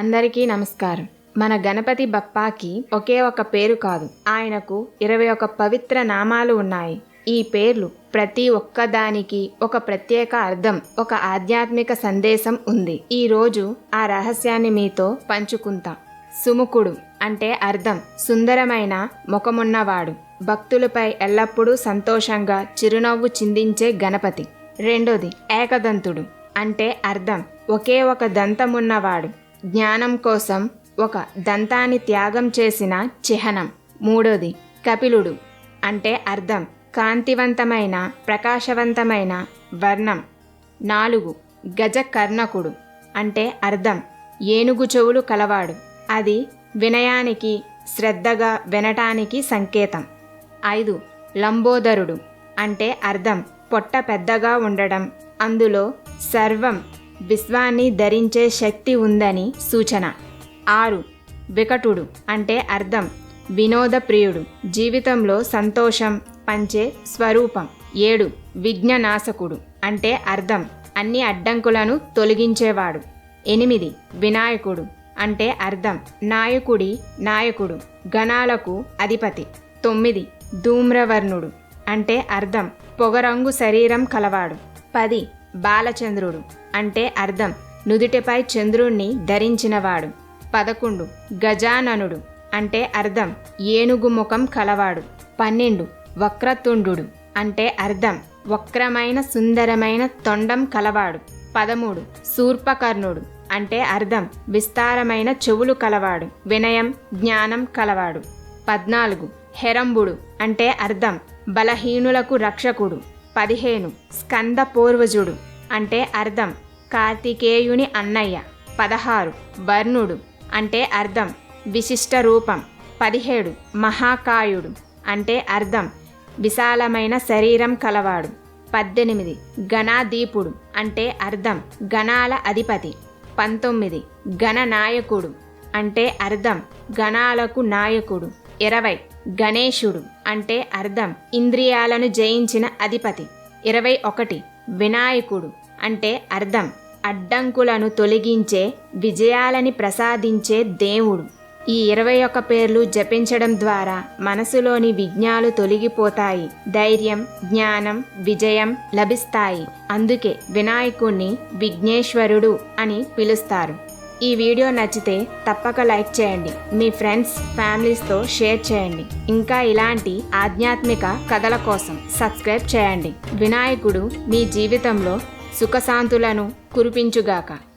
అందరికీ నమస్కారం. మన గణపతి బప్పాకి ఒకే ఒక పేరు కాదు. ఆయనకు ఇరవై ఒక పవిత్ర నామాలు ఉన్నాయి. ఈ పేర్లు ప్రతి ఒక్కదానికి ఒక ప్రత్యేక అర్థం ఒక ఆధ్యాత్మిక సందేశం ఉంది. ఈ రోజు ఆ రహస్యాన్ని మీతో పంచుకుంటా. సుముఖుడు అంటే అర్థం సుందరమైన ముఖమున్నవాడు. భక్తులపై ఎల్లప్పుడూ సంతోషంగా చిరునవ్వు చిందించే గణపతి. రెండోది ఏకదంతుడు అంటే అర్థం ఒకే ఒక దంతమున్నవాడు. జ్ఞానం కోసం ఒక దంతాన్ని త్యాగం చేసిన చిహ్నం. మూడోది కపిలుడు. అంటే అర్థం కాంతివంతమైన ప్రకాశవంతమైన వర్ణం. నాలుగు గజకర్ణకుడు. అంటే అర్థం ఏనుగు చెవులు కలవాడు. అది వినయానికి శ్రద్ధగా వినటానికి సంకేతం. ఐదు లంబోదరుడు. అంటే అర్థం పొట్ట పెద్దగా ఉండడం. అందులో సర్వం విశ్వాన్ని ధరించే శక్తి ఉందని సూచన. ఆరు వికటుడు అంటే అర్థం. వినోద ప్రియుడు. జీవితంలో సంతోషం పంచే స్వరూపం. ఏడు విఘ్ననాశకుడు అంటే అర్థం. అన్ని అడ్డంకులను తొలగించేవాడు. ఎనిమిది వినాయకుడు అంటే అర్థం. నాయకుడి నాయకుడు. గణాలకు అధిపతి. తొమ్మిది ధూమ్రవర్ణుడు అంటే అర్థం. పొగరంగు శరీరం కలవాడు. పది బాలచంద్రుడు అంటే అర్థం. నుదుటిపై చంద్రుణ్ణి ధరించినవాడు. పదకొండు. గజాననుడు అంటే అర్థం. ఏనుగు ముఖం కలవాడు. పన్నెండు. వక్రతుండు అంటే అర్థం. వక్రమైన సుందరమైన తొండం కలవాడు. పదమూడు. శూర్పకర్ణుడు అంటే అర్థం. విస్తారమైన చెవులు కలవాడు. వినయం జ్ఞానం కలవాడు. పద్నాలుగు. హెరంబుడు అంటే అర్థం. బలహీనులకు రక్షకుడు. పదిహేను. స్కంద పూర్వజుడు అంటే అర్థం. కార్తికేయుని అన్నయ్య. పదహారు. వర్ణుడు అంటే అర్థం. విశిష్ట రూపం. పదిహేడు. మహాకాయుడు అంటే అర్థం. విశాలమైన శరీరం కలవాడు. పద్దెనిమిది. గణాదీపుడు అంటే అర్థం. గణాల అధిపతి. పంతొమ్మిది. గణనాయకుడు అంటే అర్థం. గణాలకు నాయకుడు. ఇరవై. గణేశుడు అంటే అర్థం. ఇంద్రియాలను జయించిన అధిపతి. ఇరవై ఒకటి. వినాయకుడు అంటే అర్థం. అడ్డంకులను తొలగించే విజయాలని ప్రసాదించే దేవుడు. ఈ ఇరవై ఒక్క పేర్లు జపించడం ద్వారా మనసులోని విఘ్నాలు తొలగిపోతాయి. ధైర్యం జ్ఞానం విజయం లభిస్తాయి. అందుకే వినాయకుణ్ణి విఘ్నేశ్వరుడు అని పిలుస్తారు. ఈ వీడియో నచ్చితే తప్పక లైక్ చేయండి. మీ ఫ్రెండ్స్ ఫ్యామిలీస్తో షేర్ చేయండి. ఇంకా ఇలాంటి ఆధ్యాత్మిక కథల కోసం సబ్స్క్రైబ్ చేయండి. వినాయకుడు మీ జీవితంలో సుఖశాంతులను కురిపించుగాక.